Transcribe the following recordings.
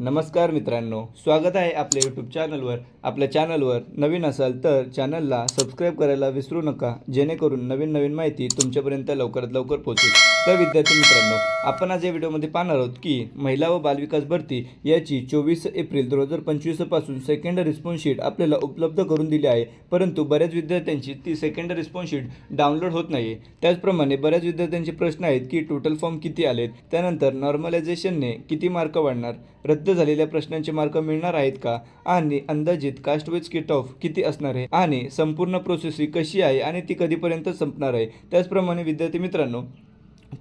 नमस्कार मित्रांनो स्वागत आहे आपल्या यूट्यूब चॅनलवर आपल्या चॅनलवर नवीन असाल तर चॅनलला सबस्क्राईब करायला विसरू नका जेणेकरून नवीन नवीन माहिती तुमच्यापर्यंत लवकरात लवकर पोहोचेल. तर विद्यार्थी मित्रांनो आपण आज या व्हिडिओमध्ये पाहणार आहोत की महिला व बालविकास भरती याची चोवीस एप्रिल दोन हजार पंचवीसपासून सेकंड रिस्पॉन्स शीट आपल्याला उपलब्ध करून दिली आहे. परंतु बऱ्याच विद्यार्थ्यांची ती सेकंड रिस्पॉन्स शीट डाउनलोड होत नाही त्याचप्रमाणे बऱ्याच विद्यार्थ्यांचे प्रश्न आहेत की टोटल फॉर्म किती आलेत? त्यानंतर नॉर्मलायझेशनने किती मार्क वाढणार? रद्द झालेल्या प्रश्नांचे मार्क मिळणार आहेत का? आणि अंदाजित कास्ट वेज किट ऑफ किती असणार आहे? आणि संपूर्ण प्रोसेस ही कशी आहे आणि ती कधीपर्यंत संपणार आहे? त्याचप्रमाणे विद्यार्थी मित्रांनो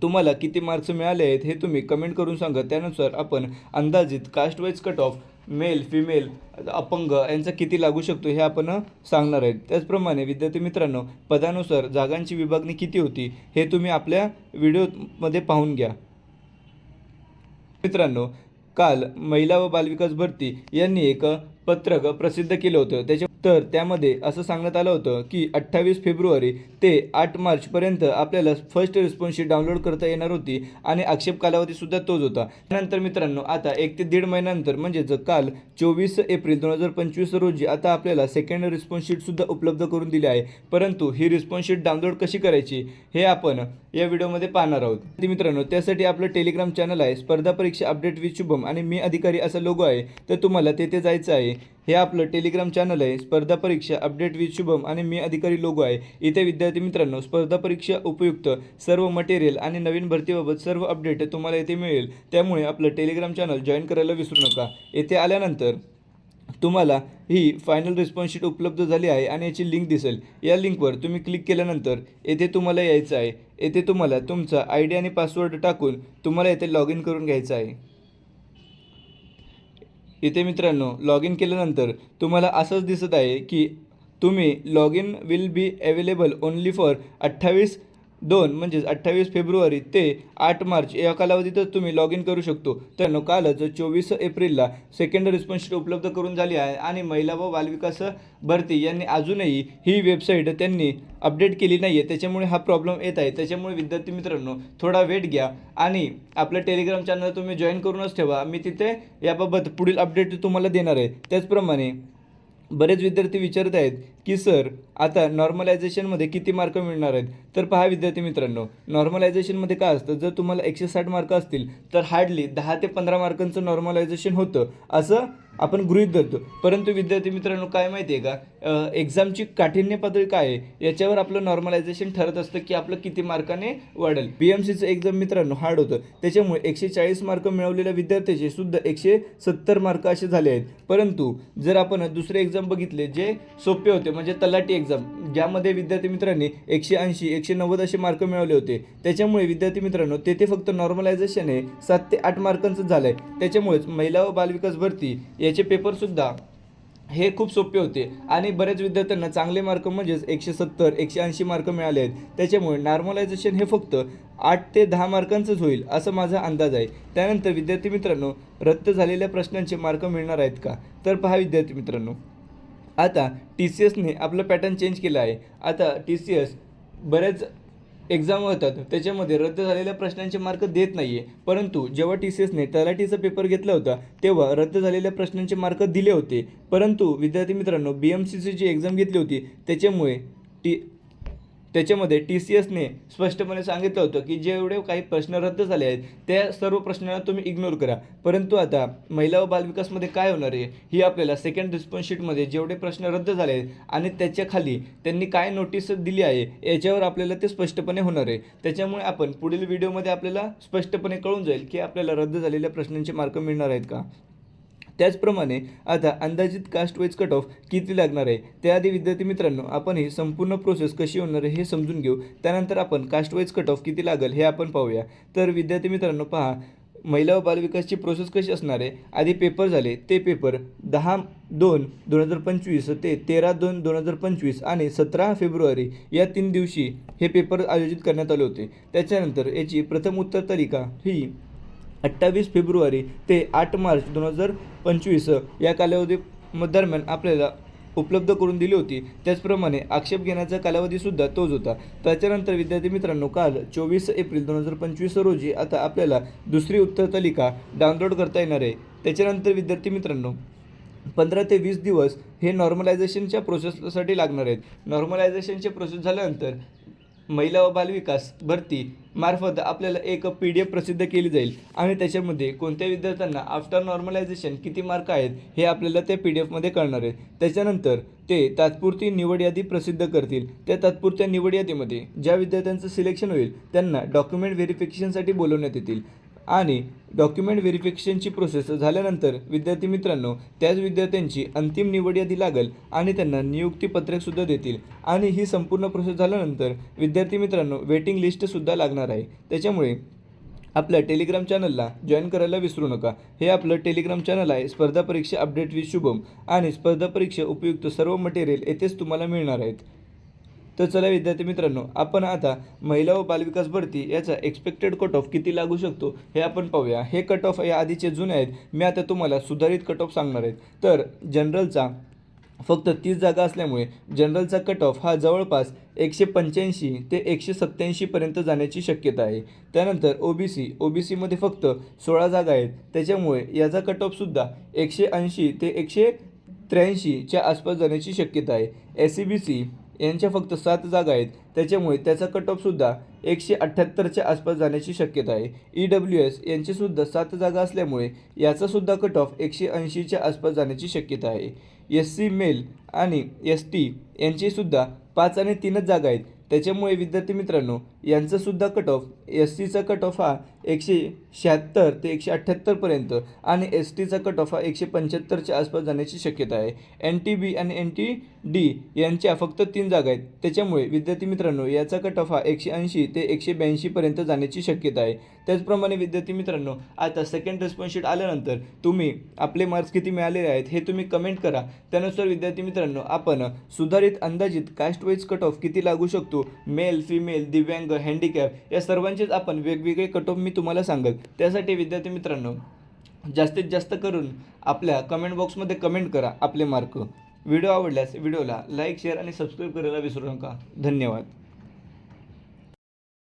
तुम्हाला किती मार्क्स मिळाले आहेत हे तुम्ही कमेंट करून सांगा. त्यानुसार आपण अंदाजित caste wise cut off male female अपंग यांचा किती लागू शकतो हे आपण सांगणार आहेत. त्याचप्रमाणे विद्यार्थी मित्रांनो पदानुसार जागांची विभागणी किती होती हे तुम्ही आपल्या व्हिडिओमध्ये पाहून घ्या. मित्रांनो काल महिला व बालविकास भरती यांनी एक पत्रक प्रसिद्ध केलं होतं. त्याच्या तर त्यामध्ये असं सांगण्यात आलं होतं की अठ्ठावीस फेब्रुवारी ते आठ मार्चपर्यंत आपल्याला फर्स्ट रिस्पॉन्सशीट डाउनलोड करता येणार होती आणि आक्षेप कालावधीसुद्धा तोच होता. त्यानंतर मित्रांनो आता एक ते दीड महिन्यानंतर म्हणजेच काल चोवीस एप्रिल दोन हजार पंचवीस रोजी आता आपल्याला सेकंड रिस्पॉन्स शीटसुद्धा उपलब्ध करून दिली आहे. परंतु ही रिस्पॉन्स शीट डाउनलोड कशी करायची हे आपण या व्हिडिओमध्ये पाहणार आहोत. मित्रांनो त्यासाठी आपलं टेलिग्राम चॅनल आहे. स्पर्धा परीक्षा अपडेट विथ शुभम आणि मी अधिकारी असा लोगो आहे. तर तुम्हाला तेथे जायचं आहे. हे आपलं टेलिग्राम चॅनल आहे. स्पर्धा परीक्षा अपडेट विथ शुभम आणि मी अधिकारी लोगो आहे. इथे विद्यार्थी मित्रांनो स्पर्धा परीक्षा उपयुक्त सर्व मटेरियल आणि नवीन भरतीबाबत सर्व अपडेट तुम्हाला येथे मिळेल. त्यामुळे आपलं टेलिग्राम चॅनल जॉईन करायला विसरू नका. येथे आल्यानंतर तुम्हाला ही फायनल रिस्पॉन्स शीट उपलब्ध झाली आहे आणि याची लिंक दिसेल. या लिंकवर तुम्ही क्लिक केल्यानंतर येथे तुम्हाला यायचं आहे. येथे तुम्हाला तुमचा आय डी आणि पासवर्ड टाकून तुम्हाला येथे लॉग इन करून घ्यायचं आहे. इथे मित्रांनो लॉग इन केल्यानंतर तुम्हाला असंच दिसत आहे की तुम्ही log in will be available only for अठ्ठावीस दोन म्हणजेच अठ्ठावीस फेब्रुवारी ते आठ मार्च या कालावधीतच तुम्ही लॉग इन करू शकतो. तर कालच चोवीस एप्रिलला सेकंड रिस्पॉन्स उपलब्ध करून झाली आहे आणि महिला व बालविकास भरती यांनी अजूनही ही वेबसाईट त्यांनी अपडेट केली नाही आहे त्याच्यामुळे हा प्रॉब्लेम येत आहे. त्याच्यामुळे विद्यार्थी मित्रांनो थोडा वेट घ्या आणि आपलं टेलिग्राम चॅनल तुम्ही जॉईन करूनच ठेवा. मी तिथे याबाबत पुढील अपडेट तुम्हाला देणार आहे. त्याचप्रमाणे बरेच विद्यार्थी विचारत आहेत की सर आता नॉर्मलायझेशनमध्ये किती मार्क मिळणार आहेत? तर पहा विद्यार्थी मित्रांनो नॉर्मलायझेशनमध्ये काय असतं? जर तुम्हाला एकशे साठ मार्क असतील तर हार्डली दहा ते पंधरा मार्कांचं नॉर्मलायझेशन होतं. असं आपण गृहीत धरतो. परंतु विद्यार्थी मित्रांनो काय माहिती आहे का एक्झामची काठिण्य पातळी काय आहे? याच्यावर आपलं नॉर्मलायझेशन ठरत असतं की आपलं किती मार्काने वाढेल. बी एम सीचं एक्झाम मित्रांनो हार्ड होतं. त्याच्यामुळे एकशे चाळीस मार्क मिळवलेल्या विद्यार्थ्याचे सुद्धा एकशे सत्तर मार्क असे झाले आहेत. परंतु जर आपण दुसरे एक्झाम बघितले जे सोपे होते म्हणजे तलाठी एक्झाम ज्यामध्ये विद्यार्थी मित्रांनी एकशे ऐंशी एकशे नव्वद असे मार्क मिळवले होते. त्याच्यामुळे विद्यार्थी मित्रांनो तेथे फक्त नॉर्मलायझेशन आहे सात ते आठ मार्कांचं झालं आहे त्याच्यामुळेच महिला व बालविकास भरती याचे पेपरसुद्धा हे खूप सोपे होते. आणि बऱ्याच विद्यार्थ्यांना चांगले मार्क म्हणजेच एकशे सत्तर एकशे ऐंशी मार्क मिळाले आहेत. त्याच्यामुळे नॉर्मलायझेशन हे फक्त आठ ते दहा मार्कांचंच होईल असं माझा अंदाज आहे. त्यानंतर विद्यार्थी मित्रांनो रद्द झालेल्या प्रश्नांचे मार्क मिळणार आहेत का? तर पहा विद्यार्थी मित्रांनो. आता टी सी एसने आपलं पॅटर्न चेंज केलं आहे. आता टी सी एस बऱ्याच एक्झाम होतात. त्याच्यामध्ये रद्द झालेल्या प्रश्नांचे मार्क देत नाही आहे परंतु जेव्हा टी सी एसने तलाठीचा पेपर घेतला होता तेव्हा रद्द झालेल्या प्रश्नांचे मार्क दिले होते. परंतु विद्यार्थी मित्रांनो बी एम सी सीची एक्झाम घेतली होती. त्याच्यामुळे टी त्याच्यामध्ये टी सी एसने स्पष्टपणे सांगितलं होतं की जेवढे काही प्रश्न रद्द झाले आहेत त्या सर्व प्रश्नांना तुम्ही इग्नोर करा. परंतु आता महिला व बालविकासमध्ये काय होणार आहे? ही आपल्याला सेकंड रिस्पॉन्स शीटमध्ये जेवढे प्रश्न रद्द झाले आहेत आणि त्याच्याखाली त्यांनी काय नोटीस दिली आहे याच्यावर आपल्याला ते स्पष्टपणे होणार आहे. त्याच्यामुळे आपण पुढील व्हिडिओमध्ये आपल्याला स्पष्टपणे कळून जाईल की आपल्याला रद्द झालेल्या प्रश्नांचे मार्क मिळणार आहेत का? त्याचप्रमाणे आता अंदाजित कास्ट वाईज कट ऑफ किती लागणार आहे? त्याआधी विद्यार्थी मित्रांनो आपण ही संपूर्ण प्रोसेस कशी होणार आहे हे समजून घेऊ. त्यानंतर आपण कास्ट वाईज कट ऑफ किती लागेल हे आपण पाहूया. तर विद्यार्थी मित्रांनो पहा महिला व बालविकासची प्रोसेस कशी असणार आहे? आधी पेपर झाले ते पेपर दहा दोन दोन हजार पंचवीस ते तेरा दोन दोन हजार पंचवीस आणि सतरा फेब्रुवारी या तीन दिवशी हे पेपर आयोजित करण्यात आले होते. त्याच्यानंतर याची प्रथम उत्तर तालिका ही अठ्ठावीस फेब्रुवारी ते आठ मार्च दोन हजार पंचवीस या कालावधी म- दरम्यान आपल्याला उपलब्ध करून दिली होती. त्याचप्रमाणे आक्षेप घेण्याचा कालावधीसुद्धा तोच होता. त्याच्यानंतर विद्यार्थी मित्रांनो काल चोवीस एप्रिल दोन हजार पंचवीस रोजी आता आपल्याला दुसरी उत्तर तालिका डाउनलोड करता येणार आहे. त्याच्यानंतर विद्यार्थी मित्रांनो पंधरा ते वीस दिवस हे नॉर्मलायझेशनच्या प्रोसेससाठी लागणार आहेत. नॉर्मलायझेशनचे प्रोसेस झाल्यानंतर महिला व बालविकास भरती मार्फत आपल्याला एक पी डी एफ प्रसिद्ध केली जाईल. आणि त्याच्यामध्ये कोणत्या विद्यार्थ्यांना आफ्टर नॉर्मलायझेशन किती मार्क आहेत हे आपल्याला त्या पी डी एफमध्ये कळणार आहे. त्याच्यानंतर ते तात्पुरती निवड यादी प्रसिद्ध करतील. त्या तात्पुरत्या निवड यादीमध्ये ज्या विद्यार्थ्यांचं सिलेक्शन होईल त्यांना डॉक्युमेंट व्हेरिफिकेशनसाठी बोलवण्यात येतील. आणि डॉक्युमेंट व्हेरिफिकेशनची प्रोसेस झाल्यानंतर विद्यार्थी मित्रांनो त्याच विद्यार्थ्यांची अंतिम निवड यादी लागेल आणि त्यांना नियुक्तीपत्रकसुद्धा देतील. आणि ही संपूर्ण प्रोसेस झाल्यानंतर विद्यार्थी मित्रांनो वेटिंग लिस्टसुद्धा लागणार आहे. त्याच्यामुळे आपल्या टेलिग्राम चॅनलला जॉईन करायला विसरू नका. हे आपलं टेलिग्राम चॅनल आहे. स्पर्धा परीक्षा अपडेट विथ शुभम. आणि स्पर्धा परीक्षा उपयुक्त सर्व मटेरियल येथेच तुम्हाला मिळणार आहेत. तर चला विद्यार्थी मित्रांनो आपण आता महिला व बालविकास भरती याचा एक्सपेक्टेड कट ऑफ किती लागू शकतो हे आपण पाहूया. हे कट ऑफ या आधीचे जुने आहेत. मी आता तुम्हाला सुधारित कट ऑफ सांगणार आहेत तर जनरलचा फक्त तीस जागा असल्यामुळे जनरलचा कट ऑफ हा जवळपास एकशे पंच्याऐंशी ते एकशे सत्त्याऐंशीपर्यंत जाण्याची शक्यता आहे. त्यानंतर O B C O B सीमध्ये फक्त सोळा जागा आहेत. त्याच्यामुळे याचा कट ऑफसुद्धा एकशे ऐंशी ते एकशे त्र्याऐंशीच्या आसपास जाण्याची शक्यता आहे. एस सी बी सी यांच्या फक्त सात जागा आहेत. त्याच्यामुळे त्याचा कट ऑफसुद्धा एकशे अठ्ठ्याहत्तरच्या आसपास जाण्याची शक्यता आहे. ई डब्ल्यू एस यांचीसुद्धा सात जागा असल्यामुळे याचासुद्धा कट ऑफ एकशे ऐंशीच्या आसपास जाण्याची शक्यता आहे. एस सी मेल आणि एस टी यांचीसुद्धा पाच आणि तीनच जागा आहेत. त्याच्यामुळे विद्यार्थी मित्रांनो यांचंसुद्धा कट ऑफ एस सीचा कट ऑफ हा एकशे शहात्तर ते एकशे अठ्ठ्याहत्तरपर्यंत आणि एस टीचा कट ऑफ हा एकशे पंच्याहत्तरच्या आसपास जाण्याची शक्यता आहे. एन टी बी आणि एन टी डी यांच्या फक्त तीन जागा आहेत. त्याच्यामुळे विद्यार्थी मित्रांनो याचा कट ऑफ हा एकशे ऐंशी ते एकशे ब्याऐंशीपर्यंत जाण्याची शक्यता आहे. त्याचप्रमाणे विद्यार्थी मित्रांनो आता सेकंड रेस्पॉन्स शीट आल्यानंतर तुम्ही आपले मार्क्स किती मिळालेले आहेत हे तुम्ही कमेंट करा. त्यानुसार विद्यार्थी मित्रांनो आपण सुधारित अंदाजित कास्ट वाईज कट ऑफ किती लागू शकतो? मेल फिमेल दिव्यांग हँडिकॅप या सर्वांचेच आपण वेगवेगळे कट ऑफ मी तुम्हाला सांगेल. त्यासाठी विद्यार्थी मित्रांनो जास्तीत जास्त करून आपल्या कमेंट बॉक्समध्ये कमेंट करा आपले मार्क व्हिडिओ आवडल्यास व्हिडिओला लाईक शेअर आणि सबस्क्राईब करायला विसरू नका. धन्यवाद.